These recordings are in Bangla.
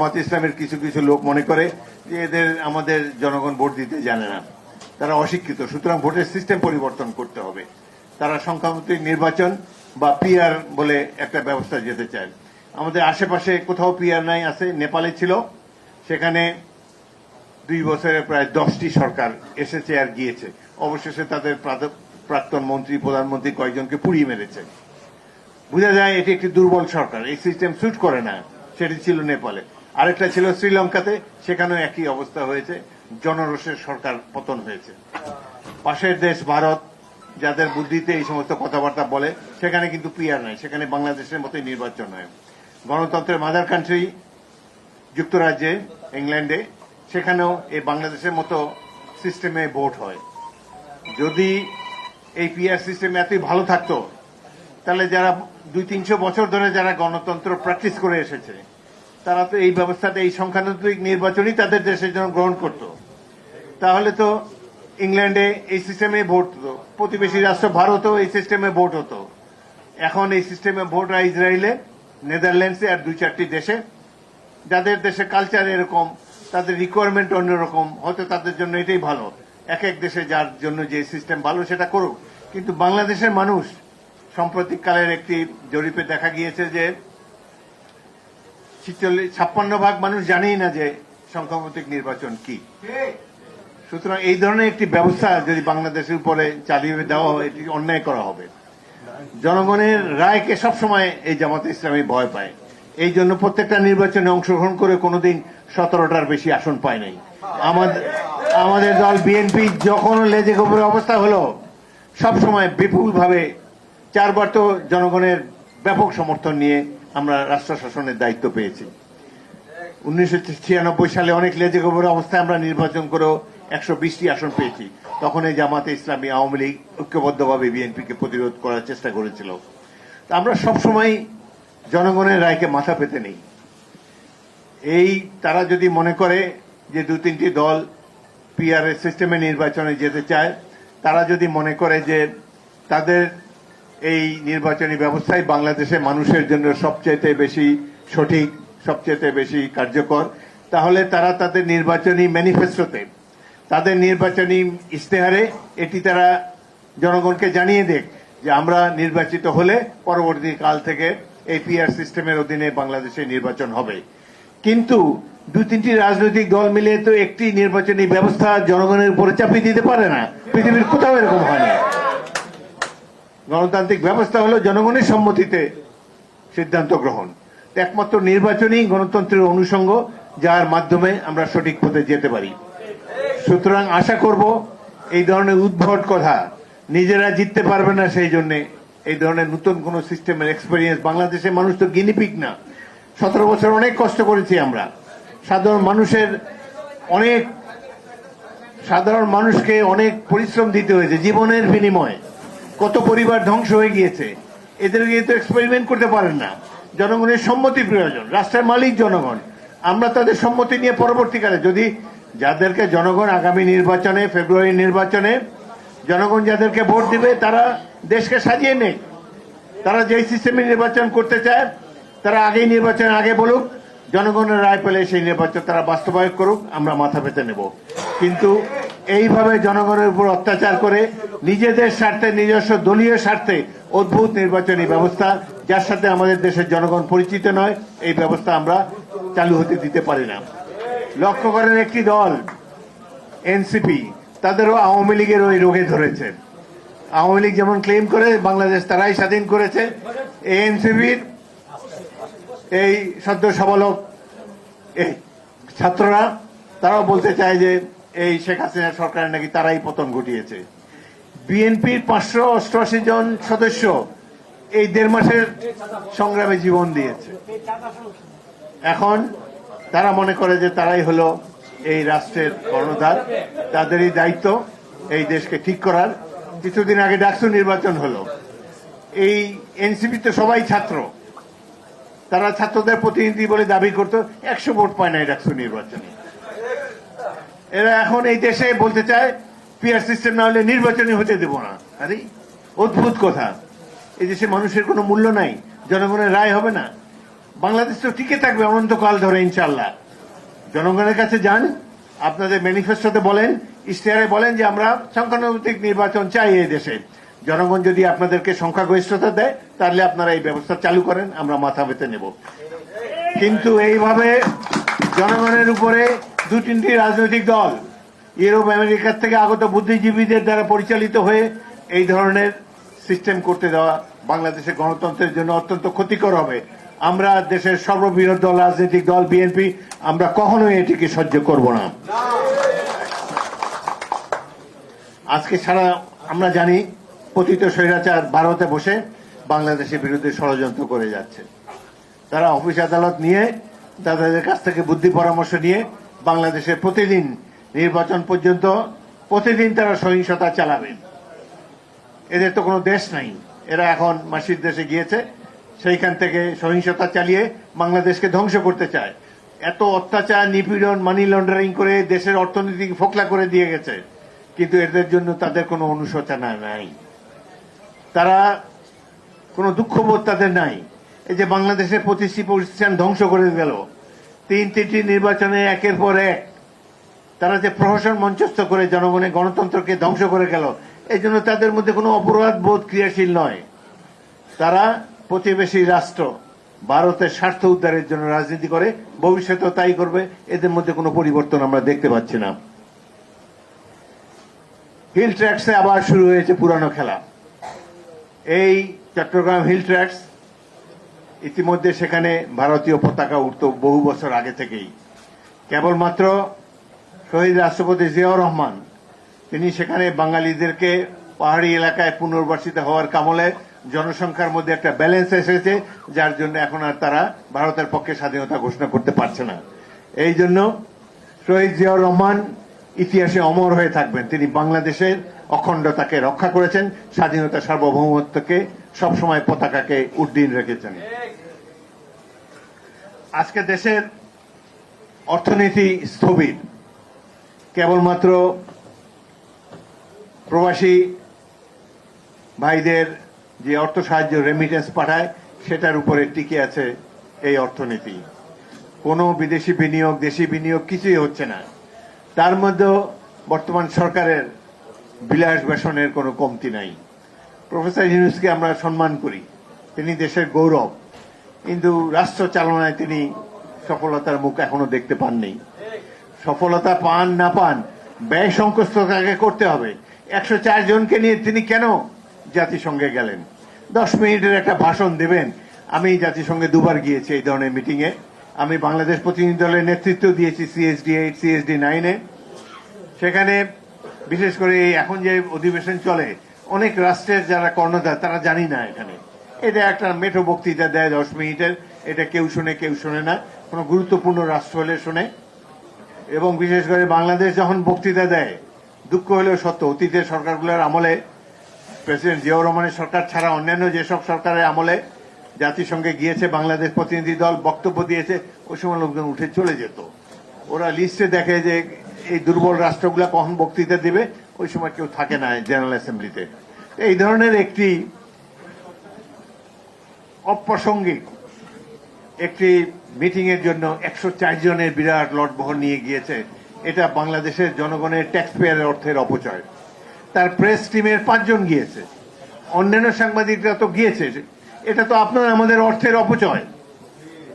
জামাত ইসলামের কিছু কিছু লোক মনে করে যে এদের আমাদের জনগণ ভোট দিতে জানে না। তারা অশিক্ষিত, সুতরাং ভোটের সিস্টেম পরিবর্তন করতে হবে। তারা সংখ্যামন্ত্রী নির্বাচন বা পিয়ার বলে একটা ব্যবস্থা যেতে চায়। আমাদের আশেপাশে কোথাও পিয়ার নাই, আছে, নেপালে ছিল। সেখানে দুই বছরে প্রায় দশটি সরকার এসেছে আর গিয়েছে। অবশেষে তাদের প্রাক্তন মন্ত্রী, প্রধানমন্ত্রী কয়েকজনকে পুড়িয়ে মেরেছে। বোঝা যায় এটি একটি দুর্বল সরকার, এই সিস্টেম সুট করে না, সেটি ছিল নেপালে। আরেকটা ছিল শ্রীলঙ্কাতে, সেখানেও একই অবস্থা হয়েছে। জনরোষের সরকার পতন হয়েছে। পাশের দেশ ভারত, যাদের বুদ্ধিতে এই সমস্ত কথাবার্তা বলে, সেখানে কিন্তু পিয়ার নাই, সেখানে বাংলাদেশের মতোই নির্বাচন হয়। গণতন্ত্রের মাদার কান্ট্রি যুক্তরাজ্যে, ইংল্যান্ডে, সেখানেও এই বাংলাদেশের মতো সিস্টেমে ভোট হয়। যদি এই পিআর সিস্টেম এতই ভালো থাকতো, তাহলে যারা দুই তিনশো বছর ধরে যারা গণতন্ত্র প্র্যাকটিস করে এসেছে তারা তো এই ব্যবস্থাটা এই সংখ্যাতান্ত্রিক নির্বাচনই তাদের দেশের জন্য গ্রহণ করত। তাহলে তো ইংল্যান্ডে এই সিস্টেমে ভোট হতো, প্রতিবেশী রাষ্ট্র ভারতও এই সিস্টেমে ভোট হতো। এখন এই সিস্টেমে ভোট হয় ইসরায়েলে, নেদারল্যান্ডসে আর দুই চারটি দেশে। যাদের দেশে কালচার এরকম, তাদের রিকোয়ারমেন্ট অন্যরকম, হয়তো তাদের জন্য এটাই ভালো। এক এক দেশে যার জন্য যে সিস্টেম ভালো সেটা করুক। কিন্তু বাংলাদেশের মানুষ সাম্প্রতিককালের একটি জরিপে দেখা গিয়েছে যে ছিচল্লিশ ছাপ্পান্ন ভাগ মানুষ জানেই না যে সংখ্যামতিক নির্বাচন কি। সুতরাং এই ধরনের একটি ব্যবস্থা যদি বাংলাদেশের উপরে চালিয়ে দেওয়া হয়, এটি অন্যায় করা হবে। জনগণের রায়কে সবসময় এই জামাতে ইসলামী ভয় পায়। এই জন্য প্রত্যেকটা নির্বাচনে অংশগ্রহণ করে কোনোদিন সতেরোটার বেশি আসন পায় নাই। আমাদের আমাদের দল বিএনপি যখন লেজে গোবরের অবস্থা হলো, সবসময় বিপুলভাবে চারবার তো জনগণের ব্যাপক সমর্থন নিয়ে আমরা রাষ্ট্র শাসনের দায়িত্ব পেয়েছি। উনিশশো ছিয়ানব্বই সালে অনেক লেজে গোবরের অবস্থায় আমরা নির্বাচন করেও একশো বিশটি আসন পেয়েছি। তখন এই জামাতে ইসলামী আওয়ামী লীগ ঐক্যবদ্ধভাবে বিএনপিকে প্রতিরোধ করার চেষ্টা করেছিল। তা আমরা সবসময় জনগণের রায়কে মাথা পেতে নেই। এই তারা যদি মনে করে যে দু তিনটি দল পিআর সিস্টেমে নির্বাচনে যেতে চায়, তারা যদি মনে করে যে তাদের এই নির্বাচনী ব্যবস্থায় বাংলাদেশে মানুষের জন্য সবচেয়ে বেশি সঠিক সবচেয়ে বেশি কার্যকর। তাহলে তারা তাদের নির্বাচনী ম্যানিফেস্টোতে তাদের নির্বাচনী ইশতেহারে এটি তারা জনগণকে জানিয়ে দেখ যে আমরা নির্বাচিত হলে পরবর্তী কাল থেকে এই পিআর সিস্টেমের অধীনে বাংলাদেশে নির্বাচন হবে। কিন্তু দু তিনটি রাজনৈতিক দল মিলে তো একটি নির্বাচনী ব্যবস্থা জনগণের উপরে চাপিয়ে দিতে পারে না। পৃথিবীর কোথাও এরকম হয় না। গণতান্ত্রিক ব্যবস্থা হলো জনগণের সম্মতিতে সিদ্ধান্ত গ্রহণ। একমাত্র নির্বাচনই গণতন্ত্রের অনুষঙ্গ, যার মাধ্যমে আমরা সঠিক পথে যেতে পারি। সুতরাং আশা করব এই ধরনের উদ্ভট কথা নিজেরা জিততে পারবে না সেই জন্য। এই ধরনের নতুন কোন সিস্টেমের এক্সপেরিয়েন্স বাংলাদেশের মানুষ তো গিনিপিক না। সতেরো বছর অনেক কষ্ট করেছি আমরা। সাধারণ মানুষের অনেক, সাধারণ মানুষকে অনেক পরিশ্রম দিতে হয়েছে জীবনের বিনিময়ে। কত পরিবার ধ্বংস হয়ে গিয়েছে এদেরকে তো এক্সপেরিমেন্ট করতে পারেন না। জনগণের সম্মতি প্রয়োজন, রাষ্ট্রের মালিক জনগণ। আমরা তাদের সম্মতি নিয়ে পরবর্তীকালে যদি যাদেরকে জনগণ আগামী নির্বাচনে, ফেব্রুয়ারি নির্বাচনে জনগণ যাদেরকে ভোট দিবে, তারা দেশকে সাজিয়ে নেই তারা যেই সিস্টেমে নির্বাচন করতে চায়, তারা আগেই নির্বাচন আগে বলুক, জনগণের রায় পেলে সেই নির্বাচন তারা বাস্তবায়ন করুক, আমরা মাথা পেতে নেব। কিন্তু এইভাবে জনগণের উপর অত্যাচার করে নিজেদের স্বার্থে, নিজস্ব দলীয় স্বার্থে অদ্ভুত নির্বাচনী ব্যবস্থা, যার সাথে আমাদের দেশের জনগণ পরিচিত নয়, এই ব্যবস্থা আমরা চালু হতে দিতে পারি না। লক্ষ্য করেন একটি দল এনসিপি তাদেরও আওয়ামী লীগের ওই রোগে ধরেছে। আওয়ামী লীগ যেমন ক্লেম করে, বাংলাদেশ তারাই স্বাধীন করেছে। এএনসিবির এই সদ্য সবলক ছাত্ররা, তারাও বলতে চায় যে এই শেখ হাসিনা সরকারের নাকি তারাই পতন ঘটিয়েছে। বিএনপির পাঁচশো অষ্টআশি জন সদস্য এই দেড় মাসের সংগ্রামে জীবন দিয়েছে। এখন তারা মনে করে যে তারাই হলো এই রাষ্ট্রের কর্ণধার। তাদেরই দায়িত্ব এই দেশকে ঠিক করার। কিছুদিন আগে ডাকসু নির্বাচন হলো। এই এনসিপি তো সবাই ছাত্র। তারা ছাত্রদের প্রতিনিধি বলে দাবি করত, একশো ভোট পায় না ডাকসু নির্বাচনে। এরা এখন এই দেশে বলতে চায় পিআর সিস্টেম না হলে নির্বাচনই হতে দেব না। আরে, অদ্ভুত কথা। এই দেশে মানুষের কোনো মূল্য নাই, জনগণের রায় হবে না। বাংলাদেশ তো টিকে থাকবে অনন্তকাল ধরে ইনশাল্লাহ জনগণের কাছে যান, আপনাদের ম্যানিফেস্টোতে বলেন, ইশতেহারে বলেন যে আমরা সংখ্যানুপাতিক নির্বাচন চাই এই দেশে। জনগণ যদি আপনাদেরকে সংখ্যাগরিষ্ঠতা দেয়, তাহলে আপনারা এই ব্যবস্থা চালু করেন, আমরা মাথা পেতে নেব। কিন্তু এইভাবে জনগণের উপরে দু তিনটি রাজনৈতিক দল ইউরোপ আমেরিকার থেকে আগত বুদ্ধিজীবীদের দ্বারা পরিচালিত হয়ে এই ধরনের সিস্টেম করতে দেওয়া বাংলাদেশের গণতন্ত্রের জন্য অত্যন্ত ক্ষতিকর হবে। আমরা দেশের সর্ববৃহৎ দল, রাজনৈতিক দল বিএনপি আমরা কখনোই এটিকে সহ্য করব না। আজকে সারা আমরা জানি পতিত স্বৈরাচার ভারতে বসে বাংলাদেশের বিরুদ্ধে ষড়যন্ত্র করে যাচ্ছে। তারা অফিস আদালত নিয়ে তাদের কাছ থেকে বুদ্ধি পরামর্শ নিয়ে বাংলাদেশে প্রতিদিন নির্বাচন পর্যন্ত, প্রতিদিন তারা সহিংসতা চালাবেন এদের তো কোনো দেশ নাই। এরা এখন মাসির দেশে গিয়েছে, সেইখান থেকে সহিংসতা চালিয়ে বাংলাদেশকে ধ্বংস করতে চায়। এত অত্যাচার, নিপীড়ন মানি লন্ডারিং করে দেশের অর্থনীতিকে ফোকলা করে দিয়ে গেছে। কিন্তু এদের জন্য তাদের কোনো অনুশোচনা নাই। তারা কোনো দুঃখবোধ তাদের নাই। এই যে বাংলাদেশের প্রতিষ্ঠি প্রতিষ্ঠান ধ্বংস করে গেল তিন তিনটি নির্বাচনে একের পর এক তারা যে প্রহসন মঞ্চস্থ করে জনগণে গণতন্ত্রকে ধ্বংস করে গেল এই জন্য তাদের মধ্যে কোনো অপরাধ বোধ ক্রিয়াশীল নয়। তারা প্রতিবেশী রাষ্ট্র, ভারতের স্বার্থ উদ্ধারের জন্য রাজনীতি করে, ভবিষ্যতেও তাই করবে, এদের মধ্যে কোনো পরিবর্তন আমরা দেখতে পাচ্ছি না। হিল ট্র্যাক্সে আবার শুরু হয়েছে পুরানো খেলা। এই চট্টগ্রাম হিল ট্র্যাক্স ইতিমধ্যে সেখানে ভারতীয় পতাকা উঠত বহু বছর আগে থেকেই। কেবলমাত্র শহীদ রাষ্ট্রপতি জিয়াউর রহমান, তিনি সেখানে বাঙালিদেরকে পাহাড়ি এলাকায় পুনর্বাসিত হওয়ার কামলে জনসংখ্যার মধ্যে একটা ব্যালেন্স এসেছে, যার জন্য এখন আর তারা ভারতের পক্ষে স্বাধীনতা ঘোষণা করতে পারছে না। এই জন্য শহীদ জিয়াউর রহমান ইতিহাসে অমর হয়ে থাকবেন। তিনি বাংলাদেশের অখণ্ডতাকে রক্ষা করেছেন, স্বাধীনতা সার্বভৌমত্বকে সবসময় পতাকাকে উড্ডীন রেখেছেন। আজকে দেশের অর্থনীতি স্থবির। কেবলমাত্র প্রবাসী ভাইদের যে অর্থ সাহায্য রেমিটেন্স পাঠায়, সেটার উপরে টিকে আছে এই অর্থনীতি। কোনো বিদেশি বিনিয়োগ, দেশি বিনিয়োগ কিছুই হচ্ছে না। তার মধ্যেও বর্তমান সরকারের বিলাস বেসনের কোনো কমতি নাই। প্রফেসর ইউনুসকে আমরা সম্মান করি। তিনি দেশের গৌরব। কিন্তু রাষ্ট্র চালনায় তিনি সফলতার মুখ এখনও দেখতে পাননি। সফলতা পান না পান, ব্যয় সংকোচতাকে করতে হবে। একশো চার জনকে নিয়ে তিনি কেন জাতিসংঘে গেলেন? দশ মিনিটের একটা ভাষণ দেবেন। আমি জাতিসংঘে দুবার গিয়েছি এই ধরনের মিটিং এ আমি বাংলাদেশ প্রতিনিধি দলের নেতৃত্ব দিয়েছি সিএসডি এইট সিএসডি নাইনে সেখানে বিশেষ করে এখন যে অধিবেশন চলে, অনেক রাষ্ট্রের যারা কর্ণধার, তারা জানি না এখানে। এটা একটা মেঠো বক্তৃতা দেয় দশ মিনিটের। এটা কেউ শুনে, কেউ শোনে না। কোনো গুরুত্বপূর্ণ রাষ্ট্র হলে শোনে। এবং বিশেষ করে বাংলাদেশ যখন বক্তৃতা দেয়, দুঃখ হলেও সত্য, অতীতের সরকারগুলোর আমলে, প্রেসিডেন্ট জিয়াউর রহমানের সরকার ছাড়া অন্যান্য যেসব সরকারের আমলে জাতিসংঘে গিয়েছে, বাংলাদেশ প্রতিনিধি দল বক্তব্য দিয়েছে, ওই সময় লোকজন উঠে চলে যেত। ওরা লিস্টে দেখে যে এই দুর্বল রাষ্ট্রগুলো কখন বক্তৃতা দিবে, ওই সময় কেউ থাকে না জেনারেল অ্যাসেম্বলিতে এই ধরনের একটি অপ্রাসঙ্গিক। একটি মিটিং এর জন্য একশো চার জনের বিরাট লটবহর নিয়ে গিয়েছে। এটা বাংলাদেশের জনগণের ট্যাক্স পেয়ারের অর্থের অপচয়। তার প্রেস টিমের পাঁচজন গিয়েছে। অন্যান্য সাংবাদিকরা তো গিয়েছে। এটা তো আপনার আমাদের অর্থের অপচয়।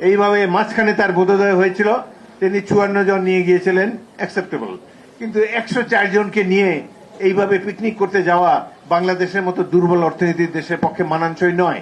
এইভাবে মাঝখানে তার বোধোদয় হয়েছিল। তিনি চুয়ান্ন জন নিয়ে গিয়েছিলেন অ্যাকসেপ্টেবল কিন্তু একশো চার জনকে নিয়ে এইভাবে পিকনিক করতে যাওয়া বাংলাদেশের মতো দুর্বল অর্থনীতির দেশের পক্ষে মানানসই নয়।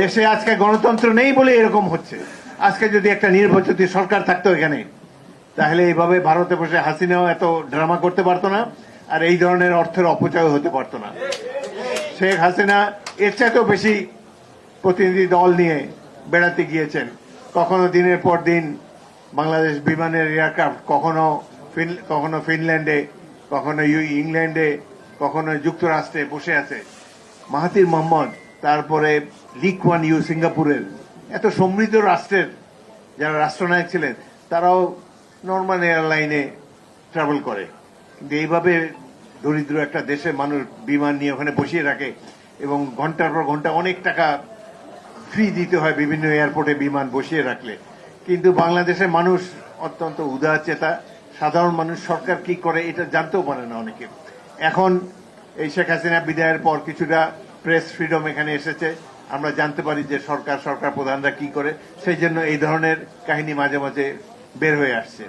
দেশে আজকে গণতন্ত্র নেই বলে এরকম হচ্ছে। আজকে যদি একটা নির্বাচিত সরকার থাকতো এখানে, তাহলে এইভাবে ভারতে বসে হাসিনাও এত ড্রামা করতে পারতো না, আর এই ধরনের অর্থের অপচয় হতে পারতো না। শেখ হাসিনা এর চাইতেও বেশি প্রতিনিধি দল নিয়ে বেড়াতে গিয়েছেন। কখনো দিনের পর দিন বাংলাদেশ বিমানের এয়ারক্রাফট, কখনো কখনো ফিনল্যান্ডে, কখনো ইংল্যান্ডে, কখনো যুক্তরাষ্ট্রে বসে আছে। মাহাতির মোহাম্মদ তারপরে লিক ওয়ান ইউ সিঙ্গাপুরের। এত সমৃদ্ধ রাষ্ট্রের যারা রাষ্ট্রনায়ক ছিলেন, তারাও নর্মাল এয়ারলাইনে ট্রাভেল করে। কিন্তু এইভাবে দরিদ্র একটা দেশের মানুষ বিমান নিয়ে ওখানে বসিয়ে রাখে এবং ঘণ্টার পর ঘণ্টা অনেক টাকা ফ্রি দিতে হয় বিভিন্ন এয়ারপোর্টে বিমান বসিয়ে রাখলে। কিন্তু বাংলাদেশের মানুষ অত্যন্ত উদার চেতা সাধারণ মানুষ সরকার কি করে এটা জানতেও পারে না অনেকে। এখন এই শেখ হাসিনা বিদায়ের পর কিছুটা প্রেস ফ্রিডম এখানে এসেছে। আমরা জানতে পারি যে সরকার সরকার প্রধানরা কি করে। সেই জন্য এই ধরনের কাহিনী মাঝে মাঝে বের হয়ে আসছে।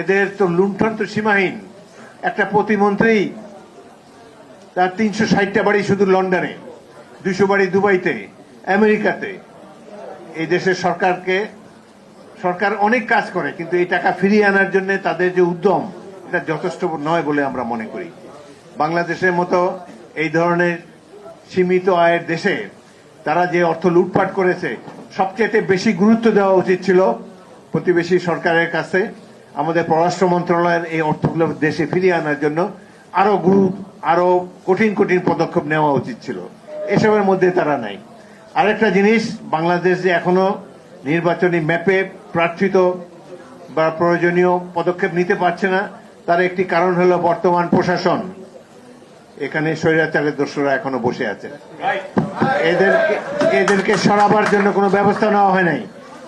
এদের তো লুণ্ঠন তো সীমাহীন। একটা প্রতিমন্ত্রী, তার তিনশো ষাটটা বাড়ি শুধু লন্ডনে, দুশো বাড়ি দুবাইতে, আমেরিকাতে। এই দেশের সরকারকে, সরকার অনেক কাজ করে, কিন্তু এই টাকা ফিরিয়ে আনার জন্য তাদের যে উদ্যম, এটা যথেষ্ট নয় বলে আমরা মনে করি। বাংলাদেশের মতো এই ধরনের সীমিত আয়ের দেশে তারা যে অর্থ লুটপাট করেছে সবচেয়ে বেশি গুরুত্ব দেওয়া উচিত ছিল প্রতিবেশী সরকারের কাছে। আমাদের পররাষ্ট্র মন্ত্রণালয়ের এই অর্থগুলো দেশে ফিরিয়ে আনার জন্য আরও আরও কঠিন কঠিন পদক্ষেপ নেওয়া উচিত ছিল। এসবের মধ্যে তারা নাই। আরেকটা জিনিস, বাংলাদেশ যে এখনও নির্বাচনী ম্যাপে প্রার্থিত বা প্রয়োজনীয় পদক্ষেপ নিতে পারছে না, তার একটি কারণ হলো বর্তমান প্রশাসন। এখানে স্বৈরাচারের দোষরা এখনও বসে আছে। এদেরকে এদেরকে সরাবার জন্য কোনো ব্যবস্থা নেওয়া হয় নাই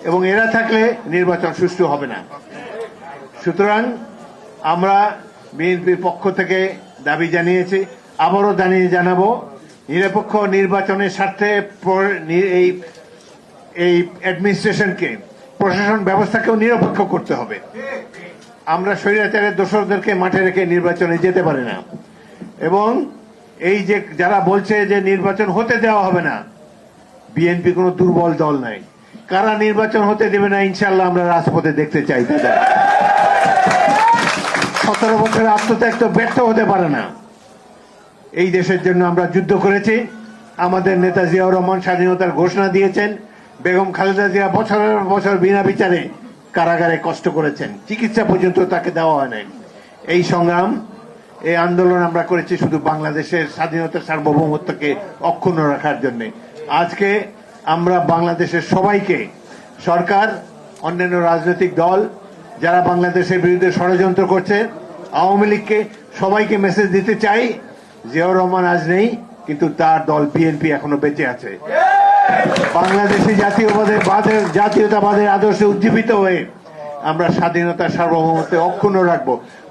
এবং এরা থাকলে নির্বাচন সুষ্ঠু হবে না। সুতরাং আমরা বিএনপির পক্ষ থেকে দাবি জানিয়েছি আবারও জানিয়ে জানাব নিরপেক্ষ নির্বাচনের স্বার্থে এই এই অ্যাডমিনিস্ট্রেশনকে প্রশাসন ব্যবস্থাকেও নিরপেক্ষ করতে হবে। আমরা স্বৈরাচারের দোষরদেরকে মাঠে রেখে নির্বাচনে যেতে পারি না। এবং এই যে যারা বলছে যে নির্বাচন হতে দেওয়া হবে না, বিএনপি কোনো দুর্বল দল নাই। কারা নির্বাচন হতে দেবে না ইনশাল্লাহ আমরা রাজপথে দেখতে চাই তাদের সতেরো বছরের আত্মত্যাগ তো ব্যর্থ হতে পারে না। এই দেশের জন্য আমরা যুদ্ধ করেছি। আমাদের নেতা জিয়াউর রহমান স্বাধীনতার ঘোষণা দিয়েছেন। বেগম খালেদা জিয়া বছরের বছর বিনা বিচারে কারাগারে কষ্ট করেছেন। চিকিৎসা পর্যন্ত তাকে দেওয়া হয় নাই। এই সংগ্রাম এই আন্দোলন আমরা করেছি শুধু বাংলাদেশের স্বাধীনতা সার্বভৌমত্বকে অক্ষুণ্ণ রাখার জন্য। আজকে আমরা বাংলাদেশের সবাইকে, সরকার, অন্যান্য রাজনৈতিক দল, যারা বাংলাদেশের বিরুদ্ধে ষড়যন্ত্র করছে, আওয়ামী লীগকে সবাইকে মেসেজ দিতে চাই, জিয়াউর রহমান আজ নেই, কিন্তু তার দল বিএনপি এখনও বেঁচে আছে। বাংলাদেশি জাতীয়বাদের বাদের জাতীয়তাবাদের আদর্শে উজ্জীবিত হয়ে আমরা স্বাধীনতা সার্বভৌমত্বে অক্ষুণ্ণ রাখব,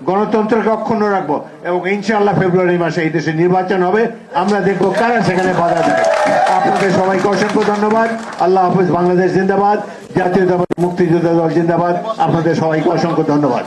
গণতন্ত্রকে অক্ষুণ্ণ রাখব এবং ইনশাআল্লাহ ফেব্রুয়ারি মাসে এই দেশে নির্বাচন হবে। আমরা দেখব কারা সেখানে বাধা দেয়। আপনাদের সবাইকে অসংখ্য ধন্যবাদ। আল্লাহ হাফিজ বাংলাদেশ জিন্দাবাদ, জাতীয়তাবাদ মুক্তিযোদ্ধা দল জিন্দাবাদ। আপনাদের সবাইকে অসংখ্য ধন্যবাদ।